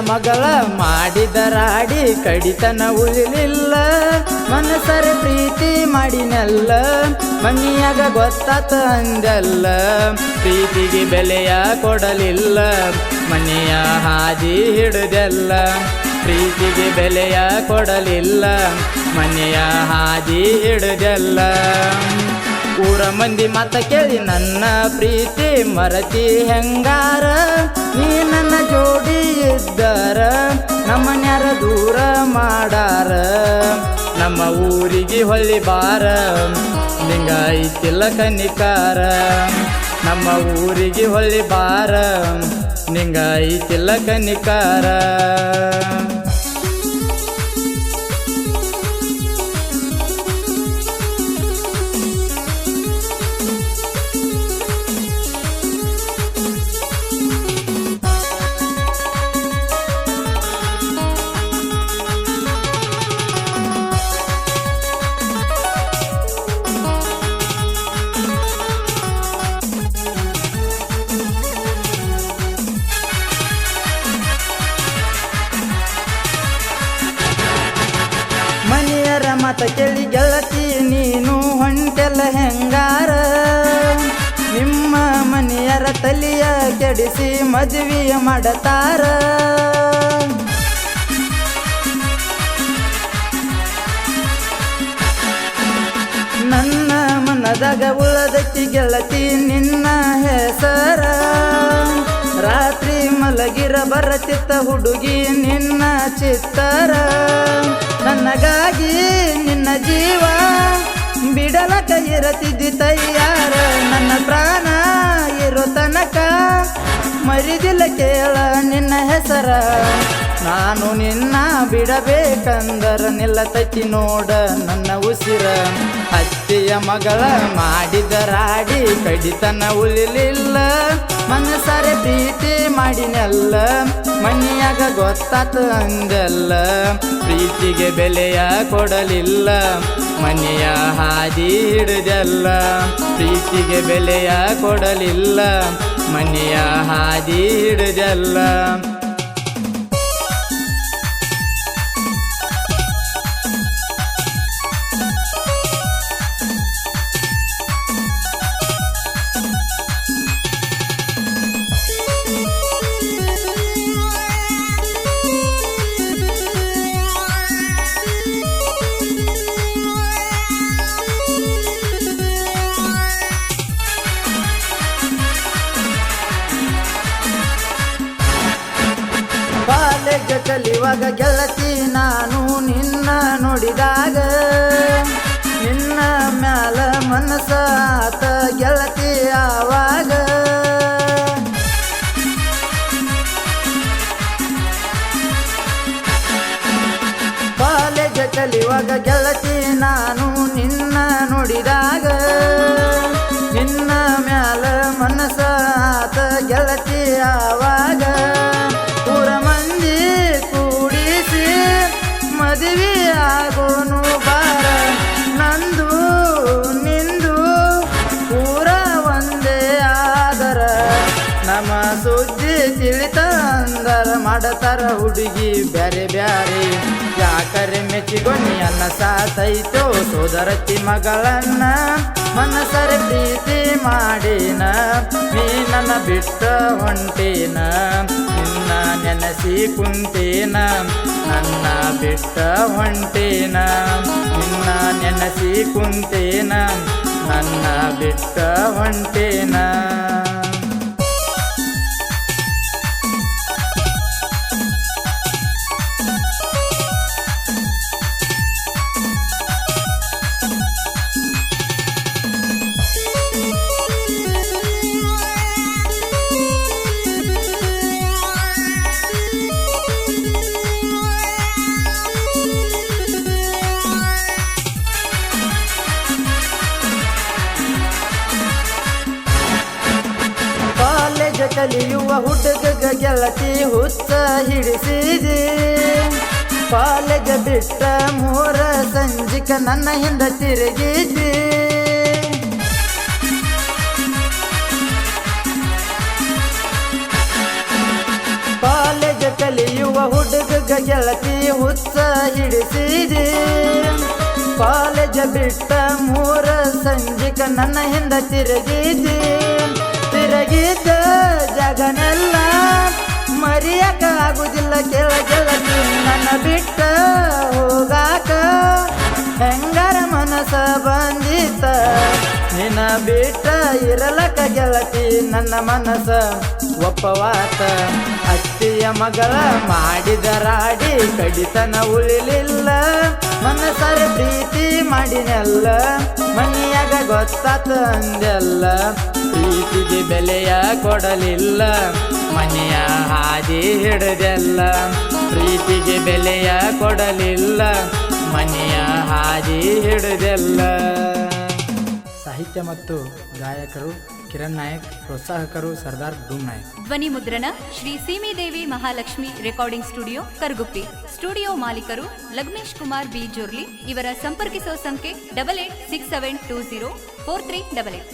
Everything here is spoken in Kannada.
ಮಗಳ ಮಾಡಿದರಾಡಿ ಕಡಿತನ ಉಳಿಲಿಲ್ಲ. ಮನಸರ ಪ್ರೀತಿ ಮಾಡಿನಲ್ಲ ಮನಿಯಾಗ ಗೊತ್ತಾತ ಅಂದಲ್ಲ ಪ್ರೀತಿಗೆ ಬೆಲೆಯ ಕೊಡಲಿಲ್ಲ ಮನೆಯ ಹಾದಿ ಹಿಡಿದೆಲ್ಲ. ಪ್ರೀತಿಗೆ ಬೆಲೆಯ ಕೊಡಲಿಲ್ಲ ಮನೆಯ ಹಾದಿ ಹಿಡಿದೆಲ್ಲ. ಊರ ಮಂದಿ ಮಾತ ಕೇಳಿ ನನ್ನ ಪ್ರೀತಿ ಮರತಿ ಹೆಂಗಾರ? ನೀ ನನ್ನ ಜೋಡಿ ಇದ್ದಾರ, ನಮ್ಮನ್ಯಾರ ದೂರ ಮಾಡಾರ? ನಮ್ಮ ಊರಿಗೆ ಹೊಳ್ಳಿ ಬಾರ ನಿಂಗ ಕನಿಕಾರ ನಮ್ಮ ಊರಿಗೆ ಹೊಳ್ಳಿ ಬಾರ ನಿಂಗ ಕನಿಕಾರ ಮತ ಕೇಳಿ ಗೆಳತಿ, ನೀನು ಹೊಂಟೆಲ್ಲ ಹೆಂಗಾರ? ನಿಮ್ಮ ಮನೆಯರ ತಲಿಯ ಕೆಡಿಸಿ ಮದುವೆಯ ಮಾಡತಾರ? ನನ್ನ ಮನದಾಗ ಉಳದಕ್ಕಿ ಗೆಳತಿ ನಿನ್ನ ಹೆಸರ. ರಾತ್ರಿ ಮಲಗಿರ ಬರತಿತ್ತ ಹುಡುಗಿ ನಿನ್ನ ಚಿತ್ತರ. ನನಗಾಗಿ ನಿನ್ನ ಜೀವ ಬಿಡಲ ಕೈರತಿದ್ದಿ ತಯ್ಯಾರ ನನ್ನ ಪ್ರಾಣ ಇರೋ ತನಕ ಮರಿದಿಲ್ಲ ಕೇಳ ನಿನ್ನ ಹೆಸರ. ನಾನು ನಿನ್ನ ಬಿಡಬೇಕಂದರ ನಿಲ್ಲತೈತಿ ನೋಡ ನನ್ನ ಉಸಿರ. ಅತ್ತೆಯ ಮಗಳ ಮಾಡಿದ ರಾಡಿ ಕಡಿತನ ಉಳಿಲಿಲ್ಲ. ಮನಸಾರೆ ಪ್ರೀತಿ ಮಾಡಿನಲ್ಲ. ಮನಿಯಾಗ ಗೊತ್ತಾತ ಅಂದಲ್ಲ ಪ್ರೀತಿಗೆ ಬೆಲೆಯ ಕೊಡಲಿಲ್ಲ. ಮನೆಯ ಹಾದಿ ಹಿಡಿದಲ್ಲ. ಪ್ರೀತಿಗೆ ಬೆಲೆಯ ಕೊಡಲಿಲ್ಲ. ಮನೆಯ ಹಾದಿ ಹಿಡಿದೆಲ್ಲ. ಗೆಲ್ಲತಿ ಗೆಳತಿ ನಾನು ನಿನ್ನ ನೋಡಿದಾಗ ನಿನ್ನ ಮ್ಯಾಲ ಮನಸ್ಸ ಆತ ಗೆಳತಿ ಆವಾಗ. ಕಾಲೇಜ ಕಲಿವಾಗ ಗೆಳತಿ ನಾನು ನಿನ್ನ ನೋಡಿದಾಗ ನಿನ್ನ ಮ್ಯಾಲ ಮನಸ್ಸ ಆತ ಗೆಳತಿ ಆವಾಗ. ನಮ್ಮ ಸುದ್ದಿ ತಿಳಿತ ಅಂದರ ಮಾಡತಾರ ಹುಡುಗಿ ಬ್ಯಾರೆ ಬ್ಯಾರೆ. ಯಾಕರೆ ಮೆಚ್ಚಿಗೊನಿ ಅನ್ನ ಸಾತೈತೋ ಸೋದರತಿ ಮಗಳನ್ನ ಮನಸರೆ ಪ್ರೀತಿ ಮಾಡಿನ ನೀ ನನ್ನ ಬಿಟ್ಟ ಹೊಂಟೇನ ನಿನ್ನ ನೆನಸಿ ಕುಂತೇನ ನನ್ನ ಬಿಟ್ಟ ಹೊಂಟೇನ ನಿನ್ನ ನೆನಸಿ ಕುಂತೇನ ನನ್ನ ಬಿಟ್ಟ ಹೊಂಟೇನ ಕಲಿಯುವ ಹುಡುಗ ಗೆಳತಿ ಹುತ್ತ ಹಿಡಿಸಿದೆ. ಪಾಲೆಗೆ ಬಿಟ್ಟ ಮೂರ ಸಂಜಿಕ ನನ್ನ ಹಿಂದ ತಿರುಗಿದ್ದೆ ಪಾಲೆಗೆ ಕಲಿಯುವ ಹುಡುಗ ಗೆಳತಿ ಹುತ್ತ ಹಿಡಿಸಿದೆ. ಕಾಲೇಜ ಬಿಟ್ಟ ಮೂರ ಸಂಜಿಕ ನನ್ನ ಹಿಂದ ತಿರುಗಿದಿ. ತಿರುಗಿದ್ದ ಜಗನೆಲ್ಲ ಮರಿಯಕ ಆಗುದಿಲ್ಲ ಕೆಳ ಗೆಳತಿ ನನ್ನ ಬಿಟ್ಟ ಹೋಗಾಕ ಹೆಂಗರ ಮನಸ ಬಂದಿತ ನಿನ್ನ ಬಿಟ್ಟ ಇರಲಕ ಗೆಳತಿ, ನನ್ನ ಮನಸ ಒಪ್ಪವಾತ. ಅತ್ತಿಯ ಮಗಳ ಮಾಡಿದ ರಾಡಿ ಕಡಿತನ ಉಳಿಲಿಲ್ಲ. ಮನಸರ ಪ್ರೀತಿ ಮಾಡಿನಲ್ಲ. ಮನಿಯಾಗ ಗೊತ್ತಾತ ಪ್ರೀತಿಗೆ ಬೆಲೆಯ ಕೊಡಲಿಲ್ಲ. ಮನೆಯ ಹಾದಿ ಹಿಡಿದೆಲ್ಲ. ಪ್ರೀತಿಗೆ ಬೆಲೆಯ ಕೊಡಲಿಲ್ಲ. ಮನೆಯ ಹಾದಿ ಹಿಡಿದೆಲ್ಲ. ಸಾಹಿತ್ಯ ಮತ್ತು ಗಾಯಕರು ಕಿರಣ್ ನಾಯಕ್, ಪ್ರೋತ್ಸಾಹಕರು ಸರ್ದಾರ್ ಧೂಮ್ ನಾಯಕ್. ಧ್ವನಿ ಮುದ್ರಣ Shri Seemidevi Mahalakshmi recording studio Karguppi. Studio ಮಾಲೀಕರು ಲಗ್ನೇಶ್ ಕುಮಾರ್ ಬಿ ಜೋರ್ಲಿ ಇವರ ಸಂಪರ್ಕಿಸುವ ಸಂಖ್ಯೆ double eight six seven two zero four three double eight.